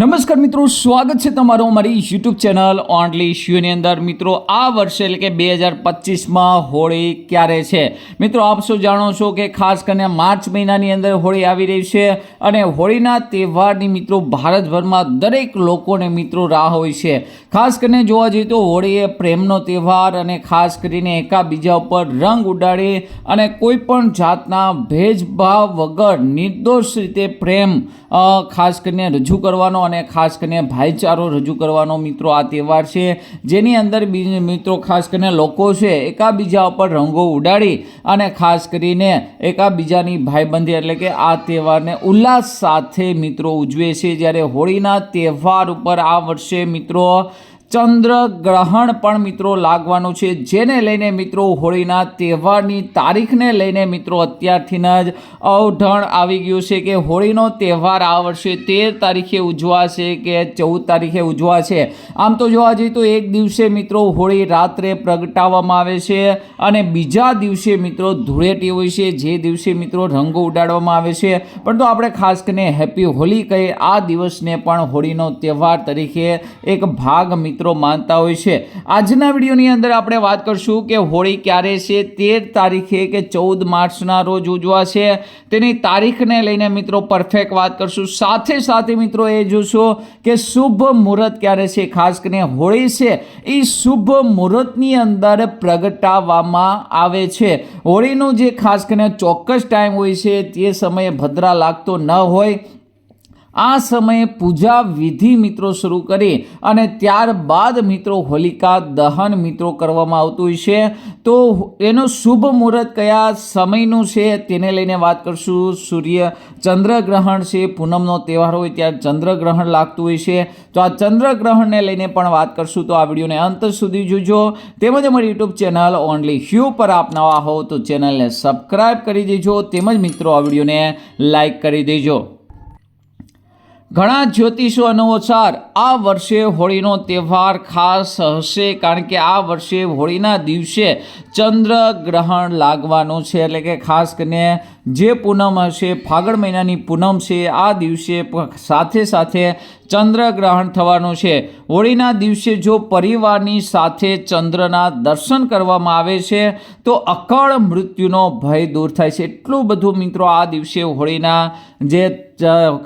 નમસ્કાર મિત્રો, સ્વાગત છે તમારું અમારી યુટ્યુબ ચેનલ ઓનલી શ્યુની અંદર. મિત્રો, આ વર્ષે એટલે કે બે હજાર પચીસમાં હોળી ક્યારે છે? મિત્રો, આપ શું જાણો છો કે ખાસ કરીને માર્ચ મહિનાની અંદર હોળી આવી રહી છે અને હોળીના તહેવારની મિત્રો, ભારતભરમાં દરેક લોકોને મિત્રો રાહ હોય છે. ખાસ કરીને જોવા જઈએ તો હોળી એ પ્રેમનો તહેવાર અને ખાસ કરીને એકાબીજા ઉપર રંગ ઉડાડી અને કોઈ પણ જાતના ભેદભાવ વગર નિર્દોષ રીતે પ્રેમ ખાસ કરીને રજૂ કરવાનો અને ખાસ કરીને ભાઈચારો રજૂ કરવાનો મિત્રો આ તહેવાર છે. જેની અંદર મિત્રો ખાસ કરીને લોકો છે, એકાબીજા ઉપર રંગો ઉડાડી અને ખાસ કરીને એકાબીજાની ભાઈબંધી એટલે કે આ તહેવારને ઉલ્લાસ સાથે મિત્રો ઉજવે છે. જ્યારે હોળીના તહેવાર ઉપર આ વર્ષે મિત્રો ચંદ્ર ગ્રહણ પણ મિત્રો લાગવાનું છે, જેને લઈને મિત્રો હોળીના તહેવારની તારીખને લઈને મિત્રો અત્યારથી જ અવઢણ આવી ગયું છે કે હોળીનો તહેવાર આ વર્ષે તેર તારીખે ઉજવાશે કે ચૌદ તારીખે ઉજવાશે. આમ તો જોવા જઈએ તો એક દિવસે મિત્રો હોળી રાત્રે પ્રગટાવવામાં આવે છે અને બીજા દિવસે મિત્રો ધૂળેટી હોય છે, જે દિવસે મિત્રો રંગો ઉડાડવામાં આવે છે. પરંતુ આપણે ખાસ કરીને હેપી હોલી કહીએ, આ દિવસને પણ હોળીનો તહેવાર તરીકે એક ભાગ મિત્રો માનતા હોય છે. આજના વિડીયોની અંદર આપણે વાત કરશું કે હોળી ક્યારે છે? તેર તારીખે કે ચૌદ માર્ચના રોજ ઉજવાશે. તેની તારીખને લઈને મિત્રો પરફેક્ટ વાત કરશું. સાથે સાથે મિત્રો એ જોશું કે શુભ મુહૂર્ત ક્યારે છે? ખાસ કરીને હોળી છે. એ શુભ મુહૂર્તની અંદર પ્રગટાવવામાં આવે છે. હોળીનું જે ખાસ કરીને ચોક્કસ ટાઈમ હોય છે, તે સમયે ભદ્રા લાગતો ન હોય. આ સમયે પૂજા વિધિ મિત્રો શરૂ કરી અને ત્યારબાદ મિત્રો હોલિકા દહન મિત્રો કરવામાં આવતું હોય છે. તો એનો શુભ મુહૂર્ત કયા સમયનું છે તેને લઈને વાત કરશું. સૂર્ય ચંદ્રગ્રહણ છે, પૂનમનો તહેવાર હોય ત્યારે ચંદ્રગ્રહણ લાગતું હોય છે. તો આ ચંદ્રગ્રહણને લઈને પણ વાત કરશું. તો આ વિડીયોને અંત સુધી જોજો. તેમજ અમારી યુટ્યુબ ચેનલ ઓનલી હ્યુ પર આપ નવા હો તો ચેનલને સબસ્ક્રાઈબ કરી દેજો. તેમજ મિત્રો આ વિડીયોને લાઈક કરી દેજો. ઘણા જ્યોતિષો અનુસાર આ વર્ષે હોળીનો તહેવાર ખાસ હશે કારણ કે આ વર્ષે હોળીના દિવસે ચંદ્ર ગ્રહણ લાગવાનું છે. એટલે કે ખાસ કરીને જે પૂનમ હશે, ફાગણ મહિનાની પૂનમ છે, આ દિવસે સાથે સાથે સાથે ચંદ્રગ્રહણ થવાનું છે. હોળીના દિવસે જો પરિવારની સાથે ચંદ્રના દર્શન કરવામાં આવે છે, તો અકાળ મૃત્યુનો ભય દૂર થાય છે. એટલું બધું મિત્રો આ દિવસે હોળીના જે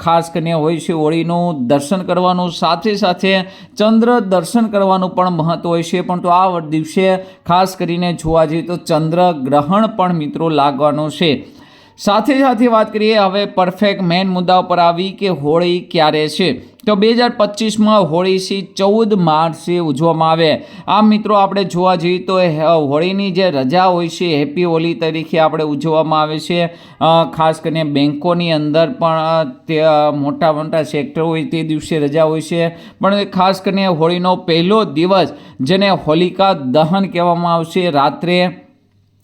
ખાસ કરીને હોય છે, હોળીનું દર્શન કરવાનું. સાથે સાથે ચંદ્ર દર્શન કરવાનું પણ મહત્ત્વ હોય છે. પણ તો આ દિવસે ખાસ કરીને જોવા જઈએ તો ચંદ્ર ગ્રહણ પણ મિત્રો લાગવાનું છે. સાથે સાથે વાત કરીએ હવે પરફેક્ટ મેન મુદ્દા ઉપર આવી કે હોળી ક્યારે છે? તો બે હજાર પચીસમાં હોળી સી ચૌદ માર્ચે ઉજવવામાં આવે. આમ મિત્રો આપણે જોવા જઈએ તો હોળીની જે રજા હોય છે, હેપી હોલી તરીકે આપણે ઉજવવામાં આવે છે. ખાસ કરીને બેન્કોની અંદર પણ તે મોટા મોટા સેક્ટર હોય તે દિવસે રજા હોય છે. પણ ખાસ કરીને હોળીનો પહેલો દિવસ જેને હોલિકા દહન કહેવામાં આવશે, રાત્રે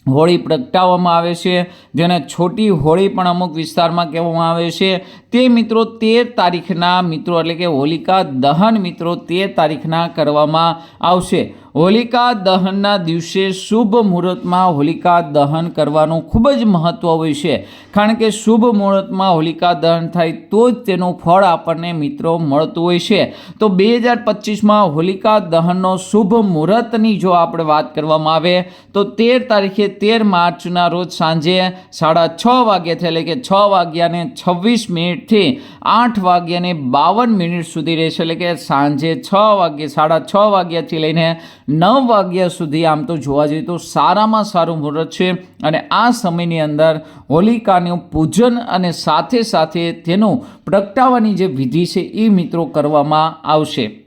હોળી પ્રગટાવવામાં આવે છે, જેને છોટી હોળી પણ અમુક વિસ્તારમાં કહેવામાં આવે છે. તે મિત્રો તેર તારીખના મિત્રો એટલે કે હોલિકા દહન મિત્રો તેર તારીખના કરવામાં આવશે. હોલિકા દહનના દિવસે શુભ મુહૂર્તમાં હોલિકા દહન કરવાનું ખૂબ જ મહત્ત્વ હોય છે. કારણ કે શુભ મુહૂર્તમાં હોલિકા દહન થાય તો જ તેનું ફળ આપણને મિત્રો મળતું હોય છે. તો બે હજાર પચીસમાં હોલિકા દહનનો શુભ મુહૂર્તની જો આપણે વાત કરવામાં આવે, તો તેર તારીખે તેર માર્ચના રોજ સાંજે સાડા છ વાગ્યાથી એટલે કે છ વાગ્યાને છવ્વીસ મિનિટથી આઠ વાગ્યાને બાવન મિનિટ સુધી રહેશે. એટલે કે સાંજે છ વાગ્યે, સાડા છ વાગ્યાથી લઈને નવ વાગ્યા સુધી આમ તો જોવા જઈએ તો સારામાં સારું મુહૂર્ત છે અને આ સમયની અંદર હોલિકાનું પૂજન અને સાથે સાથે તેનું પ્રગટાવવાની જે વિધિ છે એ મિત્રો કરવામાં આવશે.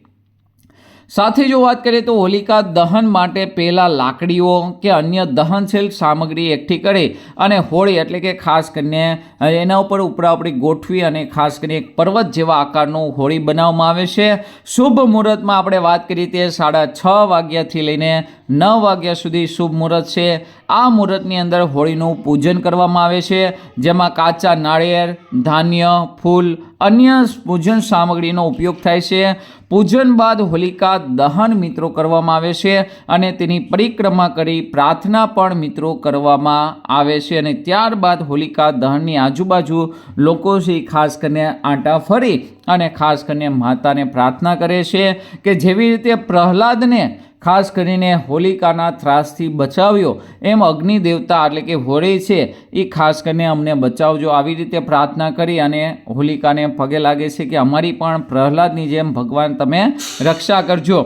સાથે જો વાત કરીએ તો હોલિકા દહન માટે પહેલાં લાકડીઓ કે અન્ય દહનશીલ સામગ્રી એકઠી કરી અને હોળી એટલે કે ખાસ કરીને એના ઉપર ઉપરાપડી ગોઠવી અને ખાસ કરીને એક પર્વત જેવા આકારનું હોળી બનાવવામાં આવે છે. શુભ મુહૂર્તમાં આપણે વાત કરીએ તે સાડા છ વાગ્યાથી લઈને નવ વાગ્યા સુધી શુભ મુહૂર્ત છે. આ મુહૂર્તની અંદર હોળીનું પૂજન કરવામાં આવે છે, જેમાં કાચા નાળિયેર, ધાન્ય, ફૂલ, અન્ય પૂજન સામગ્રીનો ઉપયોગ થાય છે. પૂજન બાદ હોલિકા દહન મિત્રો કરવામાં આવે છે અને તેની પરિક્રમા કરી પ્રાર્થના પણ મિત્રો કરવામાં આવે છે અને ત્યારબાદ હોલિકા દહનની આજુબાજુ લોકો છે, ખાસ કરીને આંટા ફરી અને ખાસ કરીને માતાને પ્રાર્થના કરે છે કે જેવી રીતે પ્રહલાદને ખાસ કરીને હોલિકાના ત્રાસથી બચાવ્યો. એમ અગ્નિ દેવતા એટલે કે હોળી છે, એ ખાસ કરીને અમને બચાવજો, આવી રીતે પ્રાર્થના કરી અને હોલિકાને પગે લાગે છે કે અમારી પણ પ્રહલાદની જેમ ભગવાન તમે રક્ષા કરજો.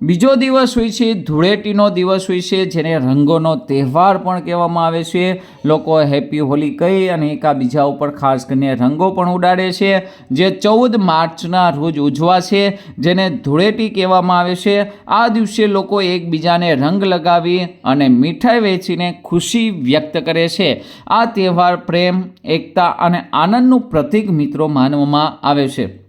બીજો દિવસ હોય છે, ધૂળેટીનો દિવસ હોય છે, જેને રંગોનો તહેવાર પણ કહેવામાં આવે છે. લોકો હેપી હોલી કહી અને એકાબીજા ઉપર ખાસ કરીને રંગો પણ ઉડાડે છે, જે ચૌદ માર્ચના રોજ ઉજવાશે, જેને ધૂળેટી કહેવામાં આવે છે. આ દિવસે લોકો એકબીજાને રંગ લગાવી અને મીઠાઈ વેચીને ખુશી વ્યક્ત કરે છે. આ તહેવાર પ્રેમ, એકતા અને આનંદનું પ્રતીક મિત્રો માનવામાં આવે છે.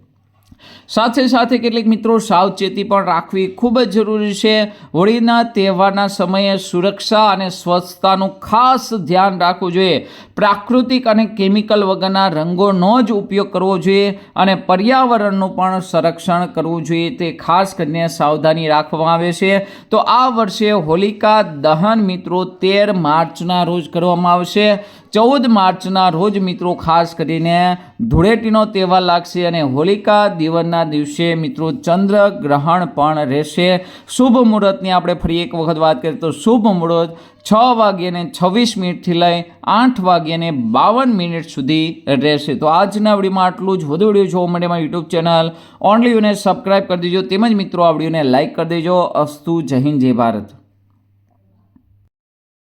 સાથે સાથે કેટલીક મિત્રો સાવચેતી પણ રાખવી ખૂબ જ જરૂરી છે. હોળીના તહેવારના સમયે સુરક્ષા અને સ્વચ્છતાનું ખાસ ધ્યાન રાખવું જોઈએ. પ્રાકૃતિક અને કેમિકલ વગરના રંગોનો જ ઉપયોગ કરવો જોઈએ અને પર્યાવરણનું પણ સંરક્ષણ કરવું જોઈએ. તે ખાસ કરીને સાવધાની રાખવામાં આવે છે. તો આ વર્ષે હોલિકા દહન મિત્રો તેર માર્ચના રોજ કરવામાં આવશે. ચૌદ માર્ચના રોજ મિત્રો ખાસ કરીને ધૂળેટીનો તહેવાર લાગશે અને હોલિકા દિવસના દિવસે મિત્રો ચંદ્ર ગ્રહણ પણ રહેશે. શુભ મુહૂર્તની આપણે ફરી એક વખત વાત કરીએ તો શુભ મુહૂર્ત છ વાગ્યાને છવ્વીસ મિનિટથી લઈ આઠ વાગ્યાને બાવન મિનિટ સુધી રહેશે. તો આજના વિડીયોમાં આટલું જ. વધુ વીડિયો જોવા માટે મારી યુટ્યુબ ચેનલ ઓનલી યુને સબસ્ક્રાઈબ કરી દેજો. તેમજ મિત્રો આ વિડીયોને લાઇક કરી દેજો. અસ્તુ જય હિન્દ, જય ભારત.